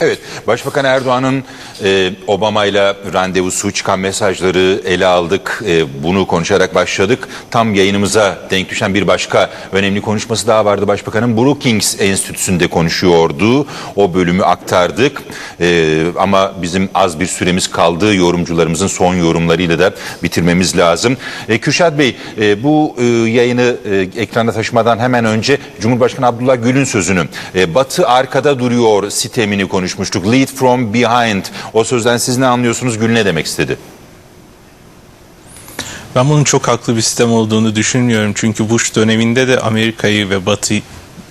Evet, Başbakan Erdoğan'ın e, Obama ile randevusu çıkan mesajları ele aldık. E, bunu konuşarak başladık. Tam yayınımıza denk düşen bir başka önemli konuşması daha vardı Başbakan'ın. Brookings Enstitüsü'nde konuşuyordu. O bölümü aktardık. E, ama bizim az bir süremiz kaldı. Yorumcularımızın son yorumlarıyla da bitirmemiz lazım. E, Kürşat Bey, e, bu e, yayını e, ekrana taşımadan hemen önce Cumhurbaşkanı Abdullah Gül'ün sözünü, e, Batı arkada duruyor sitemini konuşmuştuk. Lead from behind. O sözden siz ne anlıyorsunuz? Gül ne demek istedi? Ben bunun çok haklı bir sistem olduğunu düşünmüyorum. Çünkü Bush döneminde de Amerika'yı ve Batı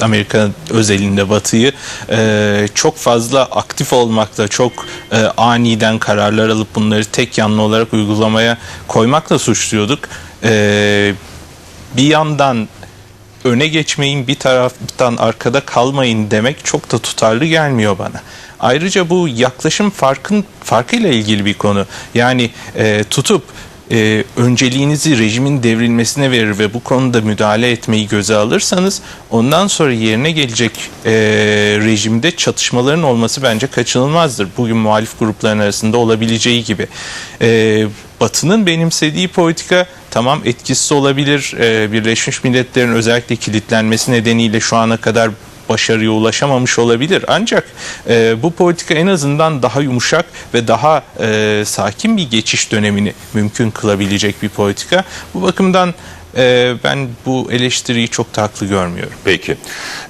Amerika özelinde Batı'yı e, çok fazla aktif olmakla, çok e, aniden kararlar alıp bunları tek yanlı olarak uygulamaya koymakla suçluyorduk. E, bir yandan öne geçmeyin bir taraftan arkada kalmayın demek çok da tutarlı gelmiyor bana. Ayrıca bu yaklaşım farkın farkıyla ilgili bir konu. Yani e, tutup e, önceliğinizi rejimin devrilmesine verir ve bu konuda müdahale etmeyi göze alırsanız ondan sonra yerine gelecek e, rejimde çatışmaların olması bence kaçınılmazdır. Bugün muhalif grupların arasında olabileceği gibi. E, Batı'nın benimsediği politika tamam etkisiz olabilir. E, Birleşmiş Milletler'in özellikle kilitlenmesi nedeniyle şu ana kadar başarıya ulaşamamış olabilir. Ancak e, bu politika en azından daha yumuşak ve daha e, sakin bir geçiş dönemini mümkün kılabilecek bir politika. Bu bakımdan e, ben bu eleştiriyi çok da haklı görmüyorum. Peki.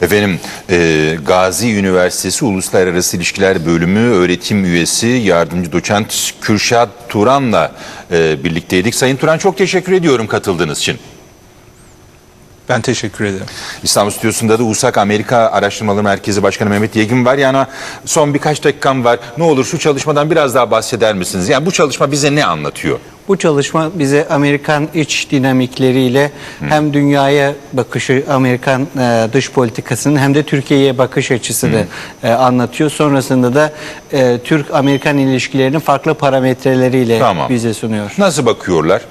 Efendim e, Gazi Üniversitesi Uluslararası İlişkiler Bölümü öğretim üyesi yardımcı doçent Kürşat Turan'la e, birlikteydik. Sayın Turan çok teşekkür ediyorum katıldığınız için. Ben teşekkür ederim. İstanbul Stüdyosu'nda da USAK Amerika Araştırmaları Merkezi Başkanı Mehmet Yegin var. Yani son birkaç dakikam var. Ne olur şu çalışmadan biraz daha bahseder misiniz? Yani bu çalışma bize ne anlatıyor? Bu çalışma bize Amerikan iç dinamikleriyle hem dünyaya bakışı, Amerikan e, dış politikasının hem de Türkiye'ye bakış açısını e, anlatıyor. Sonrasında da e, Türk-Amerikan ilişkilerinin farklı parametreleriyle Tamam. bize sunuyor. Nasıl bakıyorlar?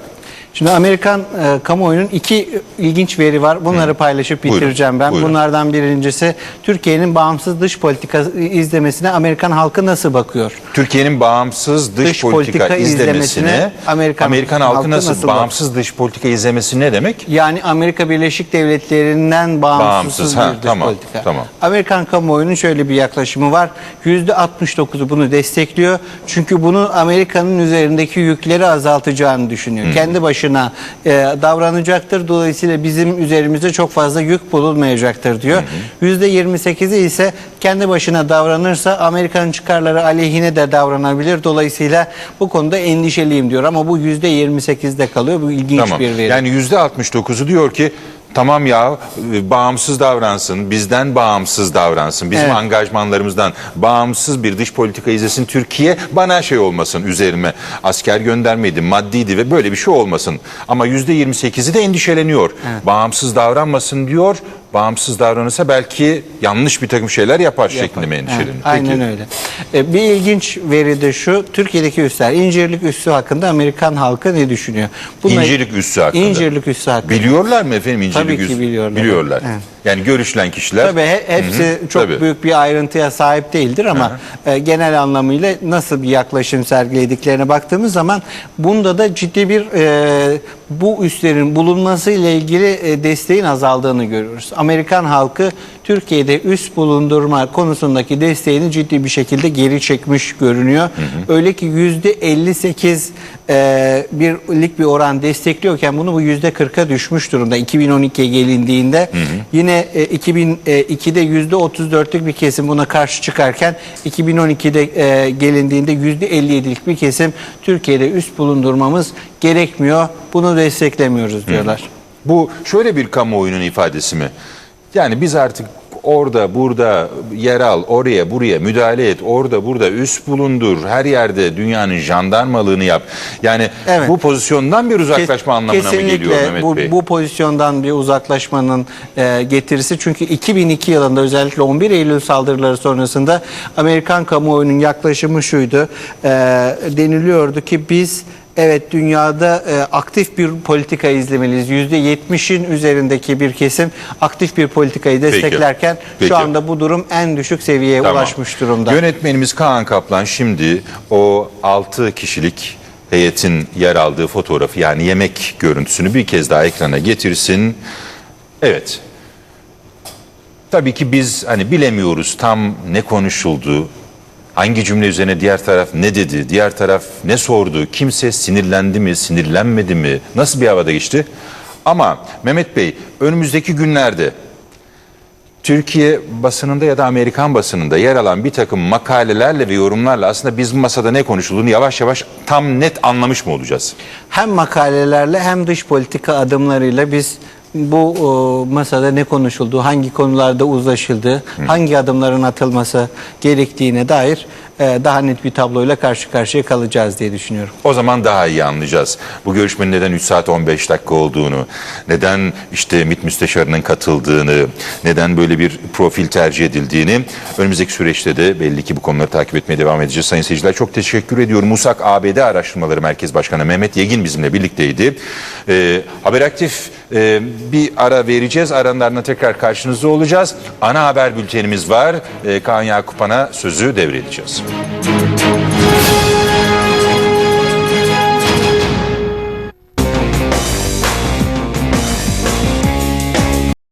Şimdi Amerikan e, kamuoyunun iki ilginç veri var. Bunları paylaşıp Buyurun, bitireceğim ben. buyurun. Bunlardan birincisi Türkiye'nin bağımsız dış politika izlemesine Amerikan halkı nasıl bakıyor? Türkiye'nin bağımsız dış, Dış politika, politika izlemesine izlemesine Amerikan, Amerikan halkı, halkı nasıl, nasıl bak- bağımsız dış politika izlemesi ne demek? Yani Amerika Birleşik Devletleri'nden bağımsız, Bağımsız, ha, dış tamam, politika. tamam. Amerikan kamuoyunun şöyle bir yaklaşımı var. %69'u bunu destekliyor. Çünkü bunu Amerika'nın üzerindeki yükleri azaltacağını düşünüyor. Kendi başına e, davranacaktır. Dolayısıyla bizim üzerimizde çok fazla yük bulunmayacaktır diyor. %28'i ise kendi başına davranırsa Amerika'nın çıkarları aleyhine de davranabilir. Dolayısıyla bu konuda endişeliyim diyor. Ama bu %28'de kalıyor. Bu ilginç Tamam. bir veri. Yani yüzde 69'u diyor ki tamam ya e, bağımsız davransın, bizden bağımsız davransın, bizim Evet. angajmanlarımızdan bağımsız bir dış politika izlesin. Türkiye bana şey olmasın üzerime asker göndermeydi, maddiydi ve böyle bir şey olmasın. Ama yüzde 28'i de endişeleniyor. Bağımsız davranmasın diyor. Bağımsız davranırsa belki yanlış bir takım şeyler yapar, şeklinde mi endişeleniyor? Evet, aynen öyle. E, bir ilginç veri de şu. Türkiye'deki üsler, İncirlik üssü hakkında Amerikan halkı ne düşünüyor? Bununla- İncirlik üssü hakkında. İncirlik üssü hakkında. Biliyorlar mı efendim İncirlik Tabii ki üssü? biliyorlar. Biliyorlar. Evet. Yani görüşlen kişiler. Tabii he- hepsi çok Tabii. büyük bir ayrıntıya sahip değildir ama e, genel anlamıyla nasıl bir yaklaşım sergilediklerine baktığımız zaman bunda da ciddi bir e, bu üslerin bulunması ile ilgili e, desteğin azaldığını görüyoruz. Amerikan halkı Türkiye'de üs bulundurma konusundaki desteğini ciddi bir şekilde geri çekmiş görünüyor. Öyle ki yüzde 58 e, birlik bir oran destekliyorken bunu bu yüzde 40'a düşmüş durumda 2012'ye gelindiğinde. Yine e, 2002'de yüzde 34'lük bir kesim buna karşı çıkarken 2012'de e, gelindiğinde yüzde 57'lik bir kesim Türkiye'de üst bulundurmamız gerekmiyor. Bunu desteklemiyoruz diyorlar. Bu şöyle bir kamuoyunun ifadesi mi? Yani biz artık orada burada yer al, oraya buraya müdahale et, orada burada üst bulundur, her yerde dünyanın jandarmalığını yap. Yani Evet. bu pozisyondan bir uzaklaşma Kes- anlamına mı geliyor Mehmet bu, Bey? bu pozisyondan bir uzaklaşmanın e, getirisi çünkü 2002 yılında özellikle 11 Eylül saldırıları sonrasında Amerikan kamuoyunun yaklaşımı şuydu. E, deniliyordu ki biz evet dünyada e, aktif bir politika izlemeliyiz. %70'in üzerindeki bir kesim aktif bir politikayı desteklerken Peki. şu anda bu durum en düşük seviyeye Tamam. ulaşmış durumda. Yönetmenimiz Kaan Kaplan şimdi o 6 kişilik heyetin yer aldığı fotoğrafı yani yemek görüntüsünü bir kez daha ekrana getirsin. Evet. Tabii ki biz hani bilemiyoruz tam ne konuşuldu. Hangi cümle üzerine diğer taraf ne dedi, diğer taraf ne sordu, kimse sinirlendi mi, sinirlenmedi mi, nasıl bir havada geçti? Ama Mehmet Bey önümüzdeki günlerde Türkiye basınında ya da Amerikan basınında yer alan bir takım makalelerle ve yorumlarla aslında biz masada ne konuşulduğunu yavaş yavaş tam net anlamış mı olacağız? Hem makalelerle hem dış politika adımlarıyla biz bu e, masada ne konuşulduğu, hangi konularda uzlaşıldığı, hangi adımların atılması gerektiğine dair daha net bir tabloyla karşı karşıya kalacağız diye düşünüyorum. O zaman daha iyi anlayacağız. Bu görüşmenin neden 3 saat 15 dakika olduğunu, neden işte MİT müsteşarının katıldığını, neden böyle bir profil tercih edildiğini önümüzdeki süreçte de belli ki bu konuları takip etmeye devam edeceğiz. Sayın seyirciler çok teşekkür ediyorum. Musak ABD Araştırmaları Merkez Başkanı Mehmet Yegin bizimle birlikteydi. Ee, Haberaktif e, bir ara vereceğiz. Aranın ardından tekrar karşınızda olacağız. Ana haber bültenimiz var. Ee, Kaan Yakupan'a sözü devredeceğiz. Thank you.